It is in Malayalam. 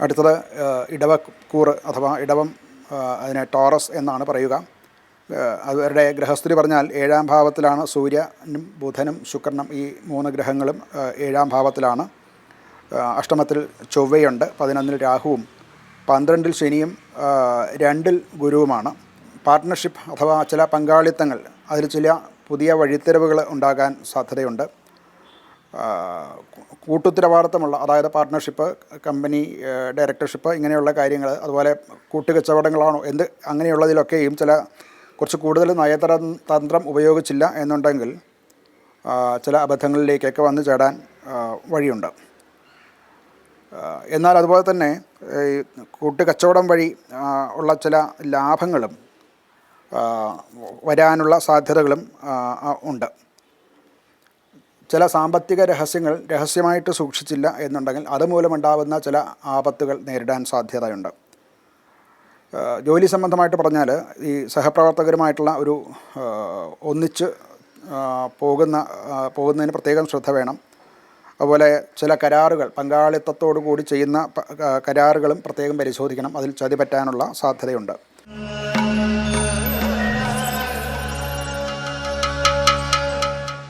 അടുത്തത് ഇടവക്കൂർ അഥവാ ഇടവം അതിനെ ടോറസ് എന്നാണ് പറയുക. അവരുടെ ഗ്രഹസ്ഥിതി പറഞ്ഞാൽ ഏഴാം ഭാവത്തിലാണ് സൂര്യനും ബുധനും ശുക്രനും ഈ മൂന്ന് ഗ്രഹങ്ങളും ഏഴാം ഭാവത്തിലാണ്. അഷ്ടമത്തിൽ ചൊവ്വയുണ്ട് പതിനൊന്നിൽ രാഹുവും പന്ത്രണ്ടിൽ ശനിയും രണ്ടിൽ ഗുരുവുമാണ്. പാർട്ട്ണർഷിപ്പ് അഥവാ ചില പങ്കാളിത്തങ്ങൾ അതിൽ ചില പുതിയ വഴിത്തിരിവുകൾ ഉണ്ടാകാൻ സാധ്യതയുണ്ട്. കൂട്ടുത്തരവാദിത്തമുള്ള അതായത് പാർട്ട്ണർഷിപ്പ് കമ്പനി ഡയറക്ടർഷിപ്പ് ഇങ്ങനെയുള്ള കാര്യങ്ങൾ അതുപോലെ കൂട്ടുകച്ചവടങ്ങളാണോ എന്ത് അങ്ങനെയുള്ളതിലൊക്കെയും ചില കുറച്ച് കൂടുതൽ നയതര തന്ത്രം ഉപയോഗിച്ചില്ല എന്നുണ്ടെങ്കിൽ ചില അബദ്ധങ്ങളിലേക്കൊക്കെ വന്നു ചേടാൻ വഴിയുണ്ട്. എന്നാൽ അതുപോലെ തന്നെ ഈ കൂട്ടുകച്ചവടം വഴി ഉള്ള ചില ലാഭങ്ങളും വരാനുള്ള സാധ്യതകളും ഉണ്ട്. ചില സാമ്പത്തിക രഹസ്യങ്ങൾ രഹസ്യമായിട്ട് സൂക്ഷിച്ചില്ല എന്നുണ്ടെങ്കിൽ അതുമൂലമുണ്ടാകുന്ന ചില ആപത്തുകൾ നേരിടാൻ സാധ്യതയുണ്ട്. ജോലി സംബന്ധമായിട്ട് പറഞ്ഞാൽ ഈ സഹപ്രവർത്തകരുമായിട്ടുള്ള ഒരു ഒന്നിച്ച് പോകുന്ന പോകുന്നതിന് പ്രത്യേകം ശ്രദ്ധ വേണം. അതുപോലെ ചില കരാറുകൾ പങ്കാളിത്തത്തോടു കൂടി ചെയ്യുന്ന കരാറുകളും പ്രത്യേകം പരിശോധിക്കണം. അതിൽ ചതി പറ്റാനുള്ള സാധ്യതയുണ്ട്.